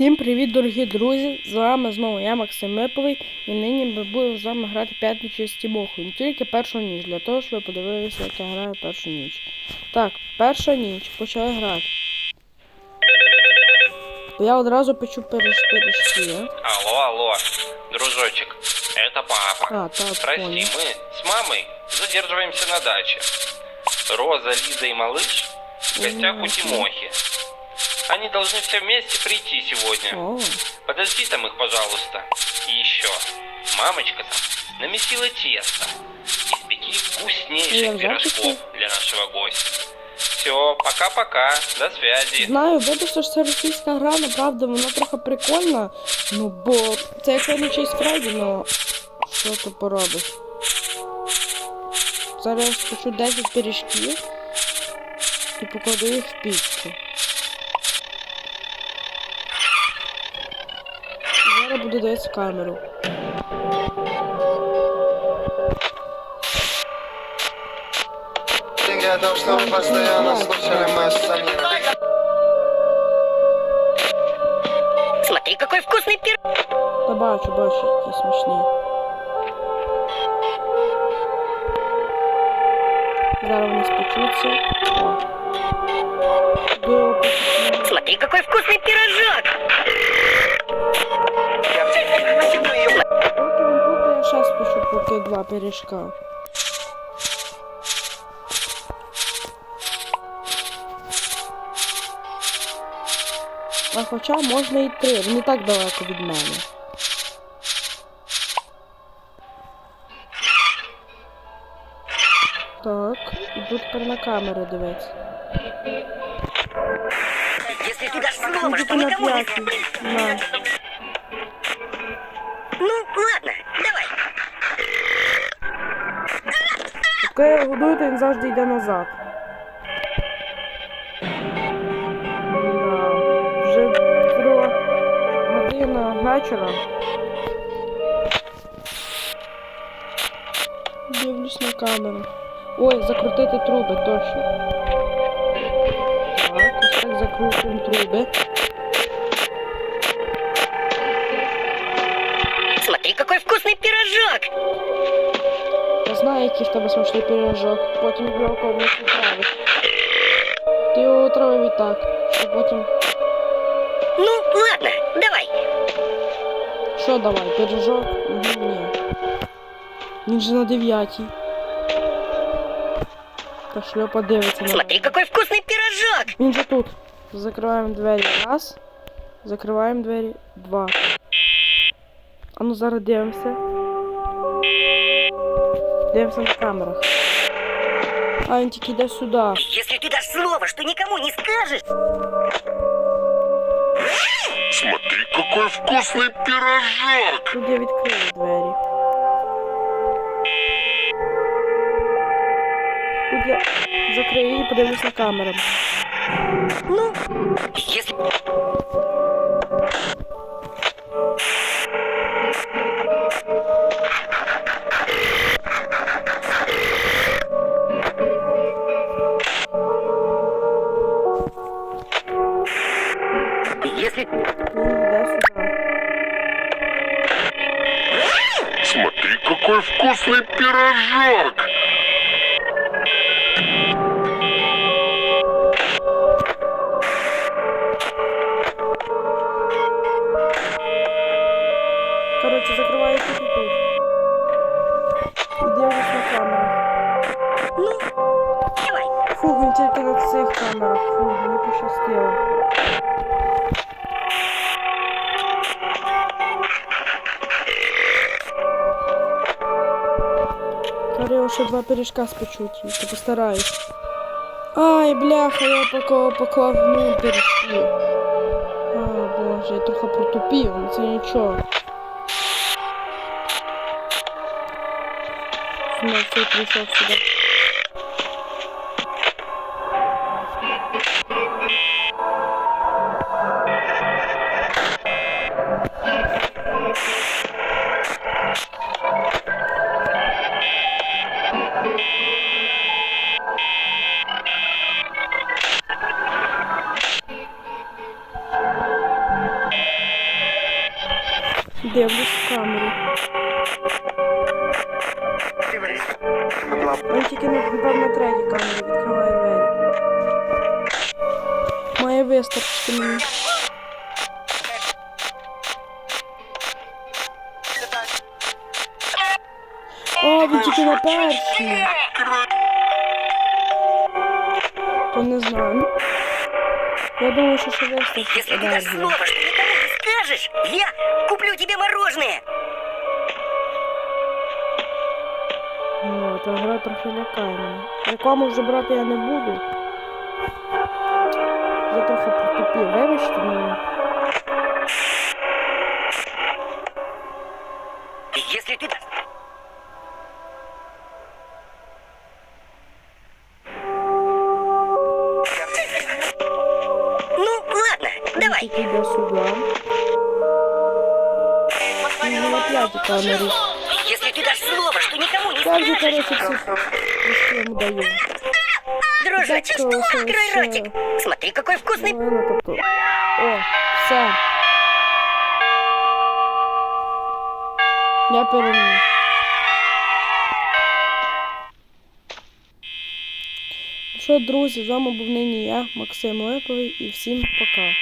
Всім привіт, дорогі друзі! З вами знову я, Максим Миповий, і нині ми будемо з вами грати п'ятничу з Тімохою. Не тільки першу ніч, для того, щоб ви подивилися, як я граю першу ніч. Так, перша ніч, почали грати. Я одразу печу пиріж- пиріжки. Алло, алло, дружочек, это папа. А, так, Прости, понял. мы с мамой задерживаемся на даче. Роза, Лиза и малыш в гостях у Понятно. Тимохи. Они должны все вместе прийти сегодня. О, Подожди там их, пожалуйста. И еще, мамочка там намесила тесто. Испеки Я вкуснейших в пирожков записи. для нашего гостя. Все, пока-пока, до связи. знаю, вибачте, що це російська гра, направда, вона трохи прикольна. Ну, бо це як п'ятничий справді, ну що ти поробиш? Зараз я спечу 10 пиріжків і покладу їх в пічку. Зараз буду дивитися камеру. Деньги о том, что вы постоянно слушали мои сомнения. Смотри, какой вкусный пир... Та бачу, бачу, які смішні. Зараз вони спечуться. О. До почему? Смотри, какой вкусный пирожок! Поки він тут, я ще спешу поки два пиріжка. А хоча можна і три, не так далеко від мене. Так, іду тепер на камеру дивитися. Если ты дашь слово, Іду что на никому не... п'ятій. На. Поки я годую, то він завжди йде назад. Да. Вже друга година вечора. Дивлюсь на камеру. Ой, закрутити труби, точно. Так, ось так закручуємо труби. Смотри, какой вкусный пирожок! Я знаю, який в тебе смачний пиріжок. Потім його комусь відправиш. Ти його отравив і так. І потім. Ну, ладно, давай. Що давай, пиріжок? Угу, ні. Він же на дев'ятій. Та шльопа дивиться на Смотри, мене. какой вкусный пирожок! Він же тут. Закриваємо двері. Раз. Закриваємо двері. Два. А ну зараз дивимося. Дивимося на камерах. А він тільки йде сюди. Если ты дашь слово, что никому не скажешь... Смотри, какой вкусный пирожок! Тут я відкрию двері. Тут я закрию і подивлюсь на камеру. Ну, если... Если... вкусный пирожок! Коротше, закриваю тут і тут. І дивлюсь на камеру. Ну, давай. Фу, він тільки на цих камерах. Фу, мені пощастило. ще два пиріжка спечу, тільки постараюсь. Ай, бляха, я поклав, поклав ну, пиріжки. О, боже, я трохи протупів, але це нічого. Знов цей прийшов сюди. Дивлюсь в камеру. Він тільки напевно третій камеру відкриває двері. Має вистачити мені. О, він тільки на першій. То не знаю. Я думаю, що ще вистачить Если ты дашь енергії. слово, что никому не скажешь, я куплю тебе мороженое. Ну, та гра трохи лякає мене. Рекламу вже брати я не буду. Я трохи протупів, вибачте мене. Если ты дашь... Він давай. тільки йде сюди. Ну, на п'ятій камері. Если ты дашь слово, что никому не Я вже, скажешь. коротше, всі пішки йому даю. Дружочек, Так, что, открой что, ротик. Смотри, какой вкусный... Половина, тобто. О, все. Я переміг. Ну Що, друзі, з вами був нині я, Максим Липовий, і всім пока.